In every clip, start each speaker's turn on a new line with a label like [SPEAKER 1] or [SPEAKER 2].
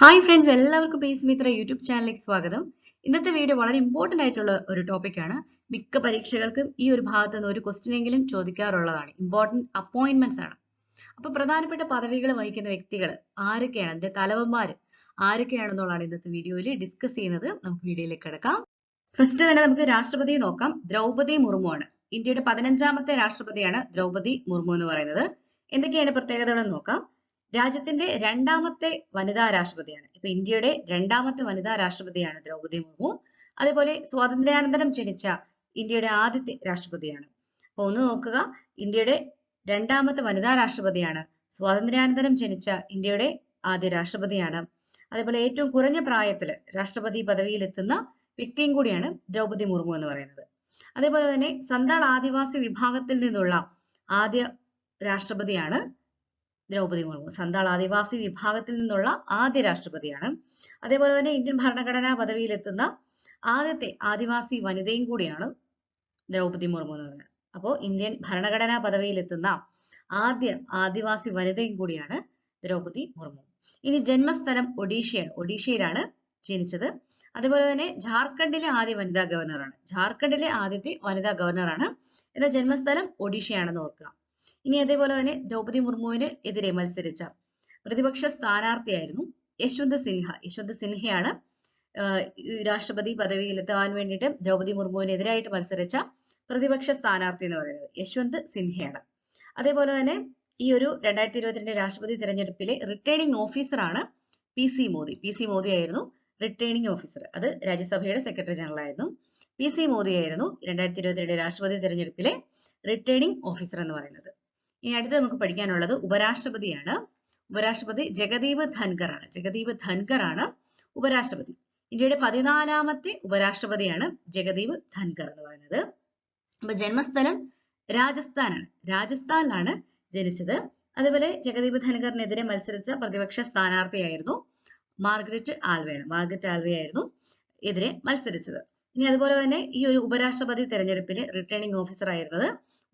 [SPEAKER 1] Hi friends എല്ലാവർക്കും pace Mitra YouTube ചാനലിലേക്ക് സ്വാഗതം. ഇന്നത്തെ വീഡിയോ വളരെ ഇമ്പോർട്ടന്റ് ആയിട്ടുള്ള ഒരു ടോപ്പിക്കാണ് മിക്ക പരീക്ഷകൾക്കും ഈ ഒരു ഭാഗത്ത് നിന്ന് ഒരു ക്വസ്റ്റിനെങ്കിലും ചോദിക്കാറുള്ളതാണ്. ഇമ്പോർട്ടന്റ് അപ്പോയിന്റ്മെന്റ്സ് ആണ്. അപ്പോൾ പ്രധാനപ്പെട്ട പദവികൾ വഹിക്കുന്ന വ്യക്തികൾ ആരൊക്കെയാണ്? അതിന്റെ തലവന്മാർ ആരൊക്കെയാണെന്നുള്ളതാണ് ഇന്നത്തെ വീഡിയോയിൽ ഡിസ്കസ് ചെയ്യുന്നത്. നമുക്ക് വീഡിയോയിലേക്ക് കിടക്കാം. ഫസ്റ്റ് തന്നെ നമുക്ക് രാഷ്ട്രപതിയെ നോക്കാം. ദ്രൗപദി മുർമു ആണ്. ഇന്ത്യയുടെ പതിനഞ്ചാമത്തെ രാഷ്ട്രപതിയാണ് ദ്രൗപദി മുർമു എന്ന് പറയുന്നത്. എന്തൊക്കെയാണ് പ്രത്യേകതകളെന്ന് നോക്കാം. രാജ്യത്തിന്റെ രണ്ടാമത്തെ വനിതാ രാഷ്ട്രപതിയാണ്. ഇപ്പൊ ഇന്ത്യയുടെ രണ്ടാമത്തെ വനിതാ രാഷ്ട്രപതിയാണ് ദ്രൗപദി മുർമു. അതേപോലെ സ്വാതന്ത്ര്യാനന്തരം ജനിച്ച ഇന്ത്യയുടെ ആദ്യത്തെ രാഷ്ട്രപതിയാണ്. അപ്പൊ ഒന്ന് നോക്കുക. ഇന്ത്യയുടെ രണ്ടാമത്തെ വനിതാ രാഷ്ട്രപതിയാണ് സ്വാതന്ത്ര്യാനന്തരം ജനിച്ച ഇന്ത്യയുടെ ആദ്യ രാഷ്ട്രപതിയാണ്. അതേപോലെ ഏറ്റവും കുറഞ്ഞ പ്രായത്തിൽ രാഷ്ട്രപതി പദവിയിലെത്തുന്ന വ്യക്തിയും കൂടിയാണ് ദ്രൗപദി മുർമു എന്ന് പറയുന്നത്. അതേപോലെ തന്നെ സന്താൾ ആദിവാസി വിഭാഗത്തിൽ നിന്നുള്ള ആദ്യ രാഷ്ട്രപതിയാണ് ദ്രൗപദി മുർമു. സന്താൾ ആദിവാസി വിഭാഗത്തിൽ നിന്നുള്ള ആദ്യ രാഷ്ട്രപതിയാണ്. അതേപോലെ തന്നെ ഇന്ത്യൻ ഭരണഘടനാ പദവിയിലെത്തുന്ന ആദ്യത്തെ ആദിവാസി വനിതയും കൂടിയാണ് ദ്രൗപദി മുർമു എന്ന് പറയുന്നത്. അപ്പോൾ ഇന്ത്യൻ ഭരണഘടനാ പദവിയിലെത്തുന്ന ആദ്യ ആദിവാസി വനിതയും കൂടിയാണ് ദ്രൗപദി മുർമു. ഇനി ജന്മസ്ഥലം ഒഡീഷയാണ്. ഒഡീഷയിലാണ് ജനിച്ചത്. അതുപോലെ തന്നെ ജാർഖണ്ഡിലെ ആദ്യ വനിതാ ഗവർണറാണ്. ജാർഖണ്ഡിലെ ആദ്യത്തെ വനിതാ ഗവർണറാണ്. എന്നാൽ ജന്മസ്ഥലം ഒഡീഷയാണെന്ന് ഓർക്കുക. ഇനി അതേപോലെ തന്നെ ദ്രൗപദി മുർമുവിന് എതിരെ മത്സരിച്ച പ്രതിപക്ഷ സ്ഥാനാർത്ഥിയായിരുന്നു യശ്വന്ത് സിൻഹ. യശ്വന്ത് സിൻഹയാണ് രാഷ്ട്രപതി പദവിയിലെത്താൻ വേണ്ടിയിട്ട് ദ്രൗപദി മുർമുവിനെതിരായിട്ട് മത്സരിച്ച പ്രതിപക്ഷ സ്ഥാനാർത്ഥി എന്ന് പറയുന്നത് യശ്വന്ത് സിൻഹയാണ്. അതേപോലെ തന്നെ ഈ ഒരു രണ്ടായിരത്തി ഇരുപത്തിരണ്ട് രാഷ്ട്രപതി തെരഞ്ഞെടുപ്പിലെ റിട്ടേണിംഗ് ഓഫീസറാണ് P C Modi. P C Modi ആയിരുന്നു റിട്ടേണിംഗ് ഓഫീസർ അത് രാജ്യസഭയുടെ സെക്രട്ടറി ജനറൽ ആയിരുന്നു. പി സി മോദി ആയിരുന്നു രണ്ടായിരത്തി ഇരുപത്തിരണ്ട് രാഷ്ട്രപതി തെരഞ്ഞെടുപ്പിലെ റിട്ടേണിംഗ് ഓഫീസർ എന്ന് പറയുന്നത്. ഇനി അടുത്ത് നമുക്ക് പഠിക്കാനുള്ളത് ഉപരാഷ്ട്രപതിയാണ്. ഉപരാഷ്ട്രപതി ജഗദീപ് ധൻകർ ആണ് ജഗദീപ് ധൻകർ ആണ് ഉപരാഷ്ട്രപതി. ഇന്ത്യയുടെ പതിനാലാമത്തെ ഉപരാഷ്ട്രപതിയാണ് ജഗദീപ് ധൻകർ എന്ന് പറയുന്നത്. അപ്പൊ ജന്മസ്ഥലം രാജസ്ഥാനാണ്. രാജസ്ഥാനിലാണ് ജനിച്ചത്. അതുപോലെ ജഗദീപ് ധൻകറിനെതിരെ മത്സരിച്ച പ്രതിപക്ഷ സ്ഥാനാർത്ഥിയായിരുന്നു മാർഗരറ്റ് ആൽവയാണ്. മാർഗരറ്റ് ആൽവയായിരുന്നു എതിരെ മത്സരിച്ചത്. ഇനി അതുപോലെ തന്നെ ഈ ഒരു ഉപരാഷ്ട്രപതി തെരഞ്ഞെടുപ്പിലെ റിട്ടേണിംഗ് ഓഫീസർ ആയിരുന്നത്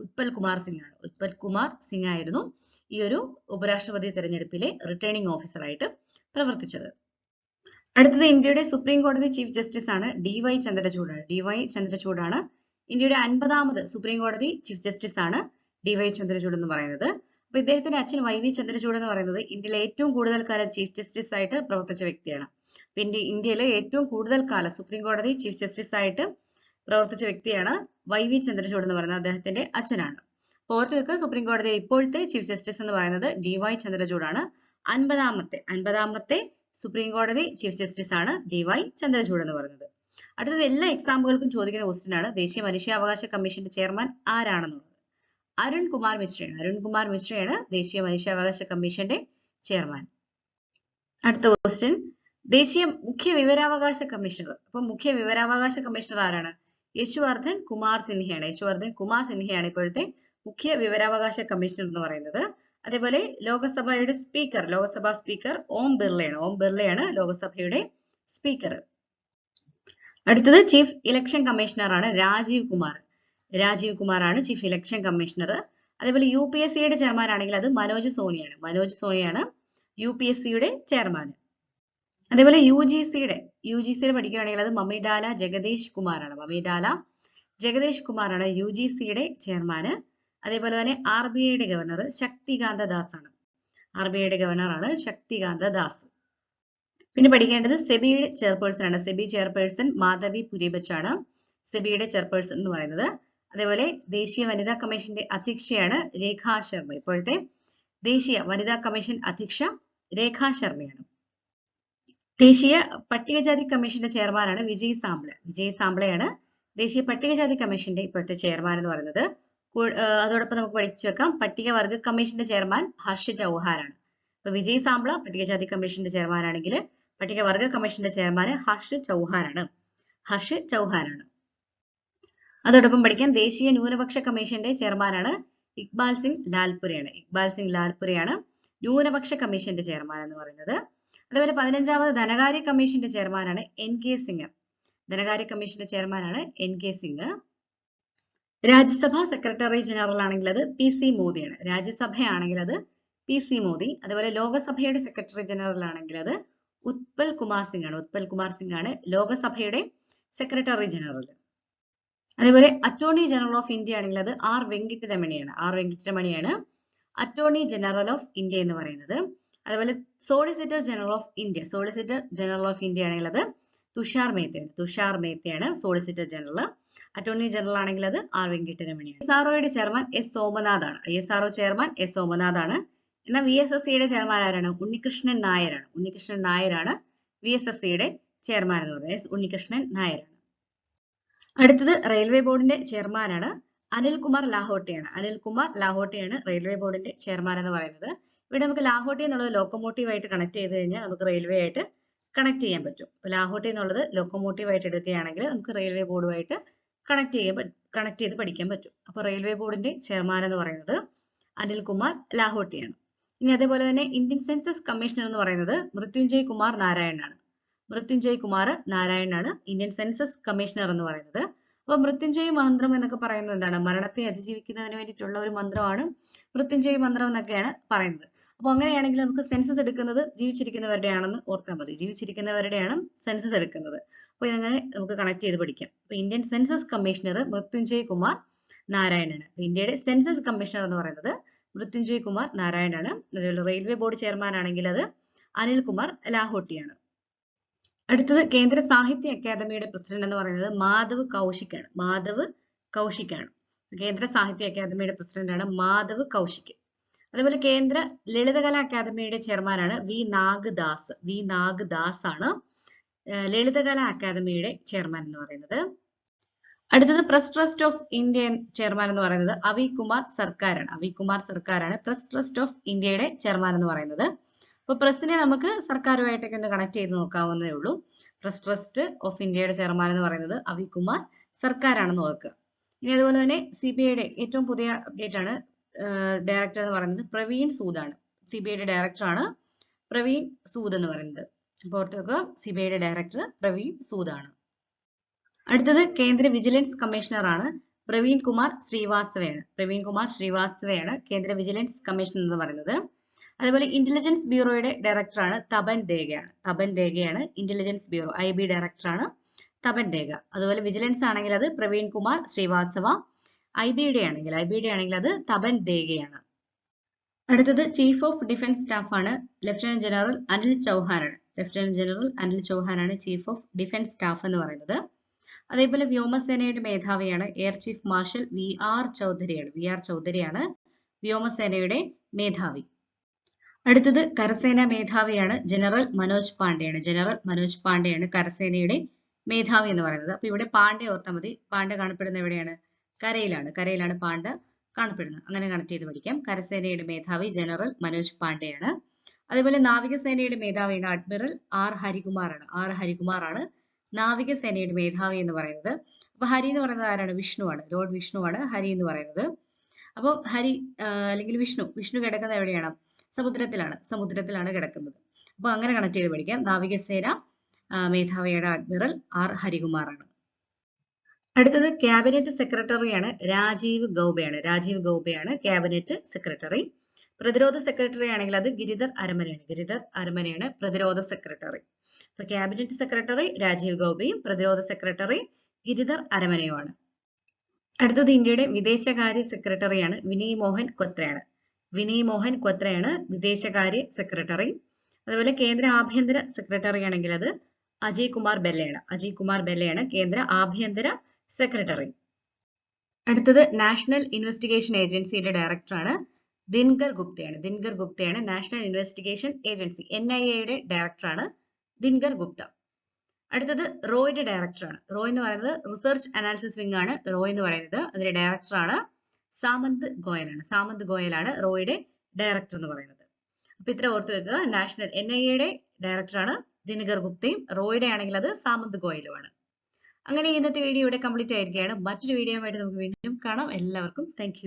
[SPEAKER 1] ഉത്പൽ കുമാർ സിംഗ് ആണ് ഉത്പൽ കുമാർ സിംഗ് ആയിരുന്നു ഈ ഒരു ഉപരാഷ്ട്രപതി തെരഞ്ഞെടുപ്പിലെ റിട്ടേണിംഗ് ഓഫീസറായിട്ട് പ്രവർത്തിച്ചത്. അടുത്തത് ഇന്ത്യയുടെ സുപ്രീം കോടതി ചീഫ് ജസ്റ്റിസ് ആണ് ഡി വൈ ചന്ദ്രചൂഡാണ് ഡി വൈ ചന്ദ്രചൂഡാണ് ഇന്ത്യയുടെ അൻപതാമത് സുപ്രീം കോടതി ചീഫ് ജസ്റ്റിസ് ആണ് ഡി വൈ ചന്ദ്രചൂഡ് എന്ന് പറയുന്നത്. അപ്പൊ ഇദ്ദേഹത്തിന്റെ അച്ഛൻ വൈ വി ചന്ദ്രചൂഡ് എന്ന് പറയുന്നത് ഇന്ത്യയിലെ ഏറ്റവും കൂടുതൽ കാലം ചീഫ് ജസ്റ്റിസ് ആയിട്ട് പ്രവർത്തിച്ച വ്യക്തിയാണ്. പിന്നെ ഇന്ത്യയിലെ ഏറ്റവും കൂടുതൽ കാലം സുപ്രീം കോടതി ചീഫ് ജസ്റ്റിസ് ആയിട്ട് പ്രവർത്തിച്ച വ്യക്തിയാണ് വൈ വി ചന്ദ്രചൂഡ് എന്ന് പറയുന്നത് അദ്ദേഹത്തിന്റെ അച്ഛനാണ്. ഓർത്ത് സുപ്രീം കോടതി ഇപ്പോഴത്തെ ചീഫ് ജസ്റ്റിസ് എന്ന് പറയുന്നത് ഡി വൈ ചന്ദ്രചൂഡാണ്. അൻപതാമത്തെ അൻപതാമത്തെ സുപ്രീം കോടതി ചീഫ് ജസ്റ്റിസ് ആണ് ഡി വൈ ചന്ദ്രചൂഡ് എന്ന് പറയുന്നത്. അടുത്തത് എല്ലാ എക്സാമ്പിളുകൾക്കും ചോദിക്കുന്ന ക്വസ്റ്റ്യൻ ആണ് ദേശീയ മനുഷ്യാവകാശ കമ്മീഷന്റെ ചെയർമാൻ ആരാണെന്നുള്ളത്? അരുൺ കുമാർ മിശ്രയാണ്. അരുൺ കുമാർ മിശ്രയാണ് ദേശീയ മനുഷ്യാവകാശ കമ്മീഷന്റെ ചെയർമാൻ. അടുത്ത ക്വസ്റ്റ്യൻ ദേശീയ മുഖ്യ വിവരാവകാശ കമ്മീഷണർ. അപ്പൊ മുഖ്യ വിവരാവകാശ കമ്മീഷണർ ആരാണ്? യശുവർദ്ധൻ കുമാർ സിൻഹയാണ്. യശുവർദ്ധൻ കുമാർ സിൻഹയാണ് ഇപ്പോഴത്തെ മുഖ്യ വിവരാവകാശ കമ്മീഷണർ എന്ന് പറയുന്നത്. അതേപോലെ ലോകസഭയുടെ സ്പീക്കർ ലോകസഭാ സ്പീക്കർ ഓം ബിർളയാണ്. ഓം ബിർളയാണ് ലോകസഭയുടെ സ്പീക്കർ. അടുത്തത് ചീഫ് ഇലക്ഷൻ കമ്മീഷണർ ആണ് രാജീവ് കുമാർ. രാജീവ് കുമാർ ആണ് ചീഫ് ഇലക്ഷൻ കമ്മീഷണർ. അതേപോലെ യു പി എസ് സിയുടെ ചെയർമാൻ ആണെങ്കിൽ അത് മനോജ് സോണിയാണ്. മനോജ് സോണിയാണ് യു പി എസ് സിയുടെ ചെയർമാൻ. അതേപോലെ യു ജി സിയുടെ യു ജി സിയിൽ പഠിക്കുകയാണെങ്കിൽ അത് മമിഡാല ജഗദീഷ് കുമാറാണ്. മമിഡാല ജഗദീഷ് കുമാറാണ് യു ജി സിയുടെ ചെയർമാന്. അതേപോലെ തന്നെ ആർ ബി ഐയുടെ ഗവർണർ ശക്തികാന്ത ദാസ് ആണ് ആർ ബി ഐയുടെ ഗവർണറാണ് ശക്തികാന്ത ദാസ്. പിന്നെ പഠിക്കേണ്ടത് സെബിയുടെ ചെയർപേഴ്സൺ ആണ്. സെബി ചെയർപേഴ്സൺ മാധവി പുരിബച്ച് ആണ് സെബിയുടെ ചെയർപേഴ്സൺ എന്ന് പറയുന്നത്. അതേപോലെ ദേശീയ വനിതാ കമ്മീഷന്റെ അധ്യക്ഷയാണ് രേഖാ ശർമ്മ. ഇപ്പോഴത്തെ ദേശീയ വനിതാ കമ്മീഷൻ അധ്യക്ഷ രേഖാ ശർമ്മയാണ്. ദേശീയ പട്ടികജാതി കമ്മീഷന്റെ ചെയർമാനാണ് വിജയ് സാംബ്ലെ. വിജയ് സാംബ്ലെയാണ് ദേശീയ പട്ടികജാതി കമ്മീഷന്റെ ഇപ്പോഴത്തെ ചെയർമാൻ എന്ന് പറയുന്നത്. അതോടൊപ്പം നമുക്ക് പഠിച്ചു വെക്കാം. പട്ടികവർഗ കമ്മീഷന്റെ ചെയർമാൻ ഹർഷ ചൗഹാനാണ് ഇപ്പൊ വിജയ് സാംബ്ല പട്ടികജാതി കമ്മീഷന്റെ ചെയർമാൻ ആണെങ്കിൽ പട്ടികവർഗ കമ്മീഷന്റെ ചെയർമാൻ ഹർഷ് ചൗഹാനാണ് ഹർഷ് ചൗഹാനാണ് അതോടൊപ്പം പഠിക്കാം. ദേശീയ ന്യൂനപക്ഷ കമ്മീഷന്റെ ചെയർമാനാണ് ഇക്ബാൽ സിംഗ് ലാൽപുരയാണ്. ഇക്ബാൽ സിംഗ് ലാൽപുരയാണ് ന്യൂനപക്ഷ കമ്മീഷന്റെ ചെയർമാൻ എന്ന് പറയുന്നത്. അതുപോലെ പതിനഞ്ചാമത് ധനകാര്യ കമ്മീഷന്റെ ചെയർമാനാണ് എൻ കെ സിംഗ്. ധനകാര്യ കമ്മീഷന്റെ ചെയർമാനാണ് N K Singh. Rajya Sabha secretary general ആണെങ്കിൽ അത് പി സി മോദിയാണ്. രാജ്യസഭയാണെങ്കിൽ അത് പി സി മോദി. അതുപോലെ ലോകസഭയുടെ സെക്രട്ടറി ജനറൽ ആണെങ്കിൽ അത് ഉത്പൽ കുമാർ സിംഗ് ആണ്. ഉത്പൽ കുമാർ സിംഗ് ആണ് ലോകസഭയുടെ സെക്രട്ടറി ജനറൽ. അതേപോലെ അറ്റോർണി ജനറൽ ഓഫ് ഇന്ത്യ ആണെങ്കിൽ അത് ആർ വെങ്കിട്ടരമണിയാണ്. ആർ വെങ്കിട്ടരമണിയാണ് അറ്റോർണി ജനറൽ ഓഫ് ഇന്ത്യ എന്ന് പറയുന്നത്. അതുപോലെ solicitor general of India solicitor general of India ആണെങ്കിൽ അത് തുഷാർ മേത്തയാണ്. തുഷാർ മേത്തയാണ് സോളിസിറ്റർ ജനറൽ അറ്റോർണി ജനറൽ ആണെങ്കിൽ അത് ആർ വെങ്കിട്ടരമണിയാണ്. എസ് ആർഒയുടെ ചെയർമാൻ എസ് സോമനാഥ് ആണ് I S RO chairman S Somnath ആണ് എന്നാൽ വി എസ് എസ് സിയുടെ ചെയർമാൻ ആരാണ്? ഉണ്ണികൃഷ്ണൻ നായരാണ്. ഉണ്ണികൃഷ്ണൻ നായരാണ് വി എസ് എസ് സിയുടെ ചെയർമാൻ എന്ന് പറയുന്നത്. എസ് ഉണ്ണികൃഷ്ണൻ നായരാണ്. അടുത്തത് റെയിൽവേ ബോർഡിന്റെ ചെയർമാനാണ് അനിൽകുമാർ ലാഹോട്ടിയാണ്. അനിൽകുമാർ ലാഹോട്ടിയാണ് റെയിൽവേ ബോർഡിന്റെ ചെയർമാൻ എന്ന് പറയുന്നത്. ഇവിടെ നമുക്ക് ലാഹോട്ടി എന്നുള്ളത് ലോക്കോമോട്ടീവ് ആയിട്ട് കണക്ട് ചെയ്ത് കഴിഞ്ഞാൽ നമുക്ക് റെയിൽവേ ആയിട്ട് കണക്ട് ചെയ്യാൻ പറ്റും. ലാഹോട്ടി എന്നുള്ളത് ലോക്കോമോട്ടീവ് ആയിട്ട് എടുക്കുകയാണെങ്കിൽ നമുക്ക് റെയിൽവേ ബോർഡുമായിട്ട് കണക്ട് ചെയ്യാൻ കണക്ട് ചെയ്ത് പഠിക്കാൻ പറ്റും. അപ്പോൾ റെയിൽവേ ബോർഡിന്റെ ചെയർമാൻ എന്ന് പറയുന്നത് അനിൽ കുമാർ ലാഹോട്ടിയാണ്. ഇനി അതേപോലെ തന്നെ ഇന്ത്യൻ സെൻസസ് കമ്മീഷണർ എന്ന് പറയുന്നത് മൃത്യുഞ്ജയ് കുമാർ നാരായണനാണ്. മൃത്യുഞ്ജയ് കുമാർ നാരായണനാണ് ഇന്ത്യൻ സെൻസസ് കമ്മീഷണർ എന്ന് പറയുന്നത്. അപ്പൊ മൃത്യുഞ്ജയ് മന്ത്രം എന്നൊക്കെ പറയുന്നത് എന്താണ്? മരണത്തെ അതിജീവിക്കുന്നതിന് വേണ്ടിയിട്ടുള്ള ഒരു മന്ത്രമാണ് മൃത്യുഞ്ജയ് മന്ത്രം എന്നൊക്കെയാണ് പറയുന്നത്. അപ്പോൾ അങ്ങനെയാണെങ്കിൽ നമുക്ക് സെൻസസ് എടുക്കുന്നത് ജീവിച്ചിരിക്കുന്നവരുടെ ആണെന്ന് ഓർത്താൽ മതി. ജീവിച്ചിരിക്കുന്നവരുടെയാണ് സെൻസസ് എടുക്കുന്നത്. അപ്പോൾ ഇതങ്ങനെ നമുക്ക് കണക്ട് ചെയ്ത് പഠിക്കാം. അപ്പോൾ Indian census commissioner Mrityunjay Kumar നാരായണനാണ്. ഇന്ത്യയുടെ സെൻസസ് കമ്മീഷണർ എന്ന് പറയുന്നത് മൃത്യുഞ്ജയ് കുമാർ നാരായണാണ് അതുപോലെ റെയിൽവേ ബോർഡ് ചെയർമാൻ ആണെങ്കിൽ അത് അനിൽ കുമാർ ലാഹോട്ടിയാണ്. അടുത്തത് കേന്ദ്ര സാഹിത്യ അക്കാദമിയുടെ പ്രസിഡന്റ് എന്ന് പറയുന്നത് മാധവ് കൗശിക് ആണ് മാധവ് കൗശിക് ആണ് കേന്ദ്ര സാഹിത്യ അക്കാദമിയുടെ പ്രസിഡന്റ് ആണ് മാധവ് കൗശിക്. അതുപോലെ കേന്ദ്ര ലളിതകലാ അക്കാദമിയുടെ ചെയർമാനാണ് വി നാഗ്ദാസ്. വി നാഗ്ദാസ് ആണ് ലളിതകലാ അക്കാദമിയുടെ ചെയർമാൻ എന്ന് പറയുന്നത്. അടുത്തത് press trust of Indian chairman എന്ന് പറയുന്നത് അവി കുമാർ സർക്കാരാണ്. അവി കുമാർ സർക്കാരാണ് പ്രസ് ട്രസ്റ്റ് ഓഫ് ഇന്ത്യയുടെ ചെയർമാൻ എന്ന് പറയുന്നത്. അപ്പൊ പ്രസിനെ നമുക്ക് സർക്കാരുമായിട്ടൊക്കെ ഒന്ന് കണക്ട് ചെയ്ത് നോക്കാവുന്നേ ഉള്ളൂ. പ്രസ് ട്രസ്റ്റ് ഓഫ് ഇന്ത്യയുടെ ചെയർമാൻ എന്ന് പറയുന്നത് അവി കുമാർ സർക്കാരാണെന്ന് ഓർക്കുക. ഇനി അതുപോലെ തന്നെ സി ബി ഐയുടെ ഏറ്റവും പുതിയ അപ്ഡേറ്റ് ആണ് ഡയറക്ടർ എന്ന് പറയുന്നത് പ്രവീൺ സൂദാണ് സി ബി ഐയുടെ ഡയറക്ടർ ആണ് പ്രവീൺ സൂദ് എന്ന് പറയുന്നത്. അപ്പോൾ ഓർത്ത് വെക്കുക സി ബി ഐയുടെ ഡയറക്ടർ പ്രവീൺ സൂദാണ് അടുത്തത് കേന്ദ്ര വിജിലൻസ് കമ്മീഷണർ ആണ് പ്രവീൺ കുമാർ ശ്രീവാസ്തവയാണ്. പ്രവീൺ കുമാർ ശ്രീവാസ്തവയാണ് കേന്ദ്ര വിജിലൻസ് കമ്മീഷണർ എന്ന് പറയുന്നത്. അതുപോലെ ഇന്റലിജൻസ് ബ്യൂറോയുടെ ഡയറക്ടറാണ് തപൻ ദേഗയാണ്. തപൻ ദേഗയാണ് ഇന്റലിജൻസ് ബ്യൂറോ ഐ ബി ഡയറക്ടറാണ് തപൻ ദേഗ. അതുപോലെ വിജിലൻസ് ആണെങ്കിൽ അത് പ്രവീൺ കുമാർ ശ്രീവാത്സവ ഐ ബിയുടെ ആണെങ്കിൽ ഐ ബിയുടെ ആണെങ്കിൽ അത് തപൻ ദേഗയാണ്. അടുത്തത് ചീഫ് ഓഫ് ഡിഫൻസ് സ്റ്റാഫ് ആണ് ലഫ്റ്റനന്റ് ജനറൽ അനിൽ ചൗഹാനാണ്. ലഫ്റ്റനന്റ് ജനറൽ അനിൽ ചൗഹാനാണ് ചീഫ് ഓഫ് ഡിഫൻസ് സ്റ്റാഫ് എന്ന് പറയുന്നത്. അതേപോലെ വ്യോമസേനയുടെ മേധാവിയാണ് air chief marshal V R ചൗധരിയാണ്. V R ചൗധരിയാണ് വ്യോമസേനയുടെ മേധാവി. അടുത്തത് കരസേന മേധാവിയാണ് ജനറൽ മനോജ് പാണ്ഡെയാണ്. ജനറൽ മനോജ് പാണ്ഡെയാണ് കരസേനയുടെ മേധാവി എന്ന് പറയുന്നത്. അപ്പൊ ഇവിടെ പാണ്ഡെ ഓർത്താൽ മതി. പാണ്ഡെ കാണപ്പെടുന്നത് എവിടെയാണ്? കരയിലാണ്. കരയിലാണ് പാണ്ഡ കാണപ്പെടുന്നത്. അങ്ങനെ കണക്ട് ചെയ്ത് പഠിക്കാം. കരസേനയുടെ മേധാവി ജനറൽ മനോജ് പാണ്ഡെയാണ്. അതേപോലെ നാവികസേനയുടെ മേധാവിയാണ് അഡ്മിറൽ ആർ ഹരികുമാറാണ്. ആർ ഹരികുമാറാണ് നാവികസേനയുടെ മേധാവി എന്ന് പറയുന്നത്. അപ്പൊ ഹരി എന്ന് പറയുന്നത് ആരാണ്? വിഷ്ണുവാണ് ലോർഡ് വിഷ്ണുവാണ് ഹരി എന്ന് പറയുന്നത്. അപ്പോൾ ഹരി അല്ലെങ്കിൽ വിഷ്ണു. വിഷ്ണു കിടക്കുന്നത് എവിടെയാണ്? സമുദ്രത്തിലാണ്. സമുദ്രത്തിലാണ് കിടക്കുന്നത്. അപ്പോൾ അങ്ങനെ കണക്ട് ചെയ്ത് പഠിക്കാം. നാവികസേന മേധാവിയുടെ അഡ്മിറൽ ആർ ഹരികുമാറാണ്. അടുത്തത് ക്യാബിനറ്റ് സെക്രട്ടറിയാണ് രാജീവ് ഗൗബയാണ്. രാജീവ് ഗൗബയാണ് ക്യാബിനറ്റ് സെക്രട്ടറി പ്രതിരോധ സെക്രട്ടറി ആണെങ്കിൽ അത് ഗിരിധർ അരമനയാണ്. ഗിരിധർ അരമനയാണ് പ്രതിരോധ സെക്രട്ടറി അപ്പൊ ക്യാബിനറ്റ് സെക്രട്ടറി രാജീവ് ഗൗബയും പ്രതിരോധ സെക്രട്ടറി ഗിരിധർ അരമനയുമാണ്. അടുത്തത് ഇന്ത്യയുടെ വിദേശകാര്യ സെക്രട്ടറിയാണ് വിനയ് മോഹൻ ക്വത്രയാണ് വിനയ് മോഹൻ ക്വത്രയാണ് വിദേശകാര്യ സെക്രട്ടറി അതുപോലെ കേന്ദ്ര ആഭ്യന്തര സെക്രട്ടറി ആണെങ്കിൽ അത് അജയ് കുമാർ ബെല്ലയാണ്. അജയ് കുമാർ ബെല്ലയാണ് കേന്ദ്ര ആഭ്യന്തര സെക്രട്ടറി. അടുത്തത് നാഷണൽ ഇൻവെസ്റ്റിഗേഷൻ ഏജൻസിയുടെ ഡയറക്ടറാണ് ദിൻകർ ഗുപ്തയാണ്. Dinkar ഗുപ്തയാണ് national investigation agency N I എയുടെ ഡയറക്ടറാണ് ദിൻകർ ഗുപ്ത. അടുത്തത് റോയുടെ ഡയറക്ടറാണ്. റോ എന്ന് പറയുന്നത് റിസർച്ച് അനാലിസിസ് വിംഗ് ആണ്. റോ എന്ന് പറയുന്നത് അതിന്റെ ഡയറക്ടറാണ് സാമന്ത് ഗോയലാണ്. സാമന്ത് ഗോയലാണ് റോയുടെ ഡയറക്ടർ എന്ന് പറയുന്നത്. അപ്പൊ ഇത്ര ഓർത്ത് വെക്കുക നാഷണൽ എൻ ഐ എയുടെ ഡയറക്ടറാണ് ദിനകർ ഗുപ്തയും റോയുടെ ആണെങ്കിൽ അത് സാമന്ത് ഗോയലുമാണ്. അങ്ങനെ ഇന്നത്തെ വീഡിയോ ഇവിടെ കംപ്ലീറ്റ് ആയിരിക്കുകയാണ്. മറ്റൊരു വീഡിയോ ആയിട്ട് നമുക്ക് വീണ്ടും കാണാം. എല്ലാവർക്കും താങ്ക്